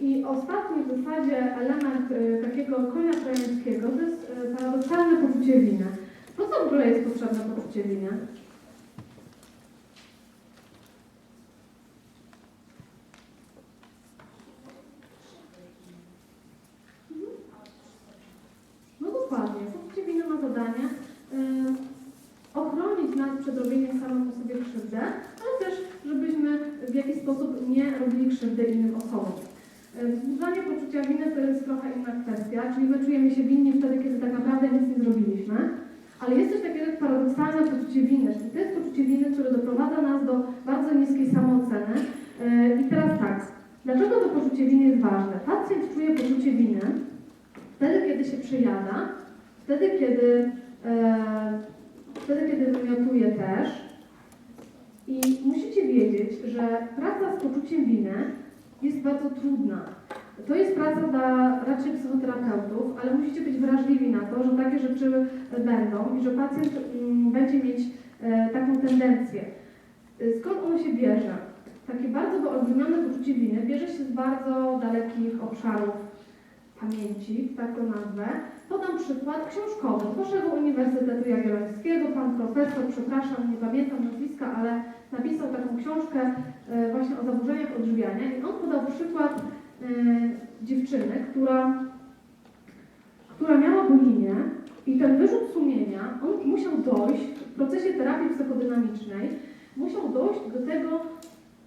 I ostatni w zasadzie element y, takiego konia trojańskiego to jest y, paradoksalne poczucie winy. Po co w ogóle jest potrzebne poczucie winy? Mhm. No dokładnie. Poczucie winy ma zadanie y, ochronić nas przed robieniem samemu sobie krzywdę, ale też, żebyśmy w jakiś sposób nie robili krzywdy innym osobom. Wzbudzanie poczucia winy to jest trochę inna kwestia, czyli my czujemy się winni wtedy, kiedy tak naprawdę nic nie zrobiliśmy, ale jest coś takiego jak paradoksalne poczucie winy, czyli to jest poczucie winy, które doprowadza nas do bardzo niskiej samooceny. Y, I teraz tak, dlaczego to poczucie winy jest ważne? Pacjent czuje poczucie winy wtedy, kiedy się przejada, wtedy, kiedy, e, wtedy, kiedy wymiotuje też. I musicie wiedzieć, że praca z poczuciem winy jest bardzo trudna. To jest praca dla raczej psychoterapeutów, ale musicie być wrażliwi na to, że takie rzeczy będą i że pacjent mm, będzie mieć e, taką tendencję. Skąd ono się bierze? Takie bardzo wyolbrzymione poczucie winy bierze się z bardzo dalekich obszarów pamięci, tak to nazwę. Podam przykład książkowy z Waszego Uniwersytetu Jagiellońskiego. Pan profesor, przepraszam, nie pamiętam nazwiska, ale napisał taką książkę e, właśnie o zaburzeniach odżywiania i on podał przykład e, dziewczyny, która, która miała bulimię i ten wyrzut sumienia, on musiał dojść w procesie terapii psychodynamicznej, musiał dojść do tego,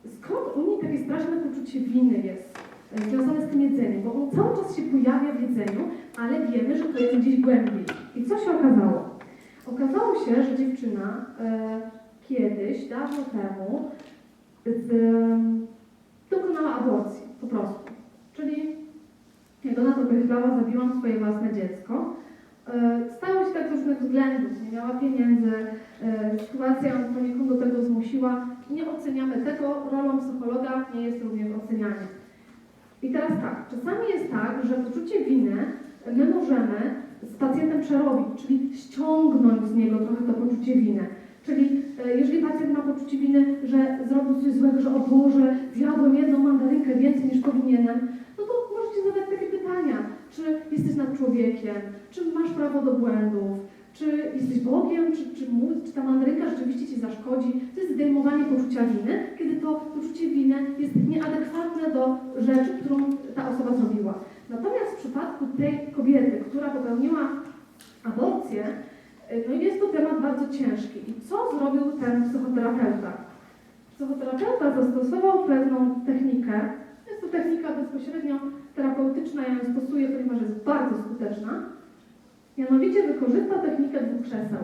skąd u niej takie straszne poczucie winy jest związane z tym jedzeniem, bo on cały czas się pojawia w jedzeniu, ale wiemy, że to jest gdzieś głębiej. I co się okazało? Okazało się, że dziewczyna e, kiedyś, dawno temu, z, dokonała aborcji, po prostu. Czyli, jak ona to określała, zabiłam swoje własne dziecko. E, Stało się tak z różnych względów. Nie miała pieniędzy, e, sytuacja ją poniekąd do tego zmusiła. Nie oceniamy tego, rolą psychologa nie jest również ocenianie. I teraz tak, czasami jest tak, że poczucie winy my możemy z pacjentem przerobić, czyli ściągnąć z niego trochę to poczucie winy. Czyli e, jeżeli pacjent ma poczucie winy, że zrobił coś złego, że o Boże, zjadłem jedną mandarynkę więcej niż powinienem, no to możecie zadać takie pytania, czy jesteś nad człowiekiem, czy masz prawo do błędów, czy jesteś Bogiem, czy, czy, czy ta mandarynka rzeczywiście Ci zaszkodzi. To jest zdejmowanie poczucia winy, kiedy to poczucie winy jest nieadekwatne do rzeczy, którą ta osoba zrobiła. Natomiast w przypadku tej kobiety, która popełniła aborcję, no jest to temat bardzo ciężki. I co zrobił ten psychoterapeuta? Psychoterapeuta zastosował pewną technikę. Jest to technika bezpośrednio terapeutyczna, ja ją stosuję, ponieważ jest bardzo skuteczna. Mianowicie wykorzysta technikę dwóch krzeseł.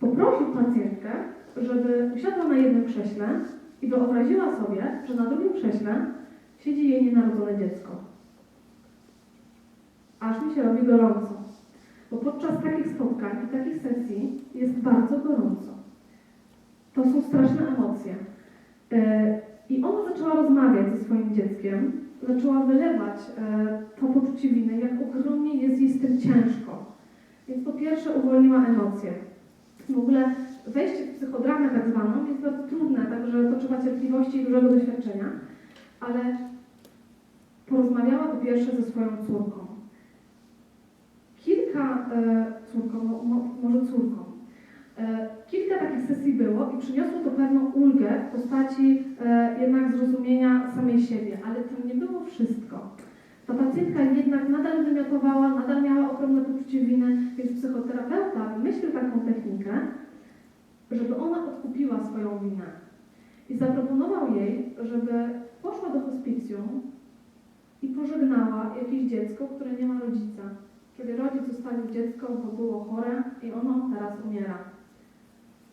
Poprosił pacjentkę, żeby usiadła na jednym krześle i wyobraziła sobie, że na drugim krześle siedzi jej nienarodzone dziecko. Aż mi się robi gorąco. Bo podczas takich spotkań i takich sesji jest bardzo gorąco. To są straszne emocje. E, I ona zaczęła rozmawiać ze swoim dzieckiem, zaczęła wylewać e, to poczucie winy, jak ogromnie jest jej z tym ciężko. Więc po pierwsze uwolniła emocje. W ogóle wejście w psychodramę tak zwaną jest bardzo trudne, także to trzeba cierpliwości i dużego doświadczenia, ale porozmawiała po pierwsze ze swoją córką. Kilka, e, córką, mo, mo, może córką, e, kilka takich sesji było i przyniosło to pewną ulgę w postaci e, jednak zrozumienia samej siebie, ale to nie było wszystko. Ta pacjentka jednak nadal wymiotowała, nadal miała ogromne poczucie winy, więc psychoterapeuta wymyślił taką technikę, żeby ona odkupiła swoją winę. I zaproponował jej, żeby poszła do hospicjum i pożegnała jakieś dziecko, które nie ma rodzica. Kiedy rodzic zostawił dziecko, bo było chore i ono teraz umiera.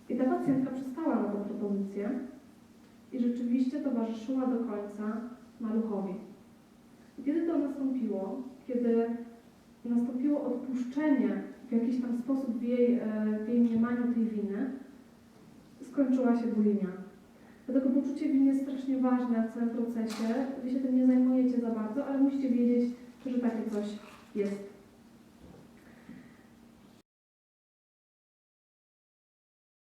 I ta pacjentka przystała na tę propozycję i rzeczywiście towarzyszyła do końca maluchowi. I kiedy to nastąpiło, kiedy nastąpiło odpuszczenie w jakiś tam sposób w jej, e, w jej mniemaniu tej winy, skończyła się bulimia. Dlatego poczucie winy jest strasznie ważne w całym procesie. Wy się tym nie zajmujecie za bardzo, ale musicie wiedzieć, że takie coś jest.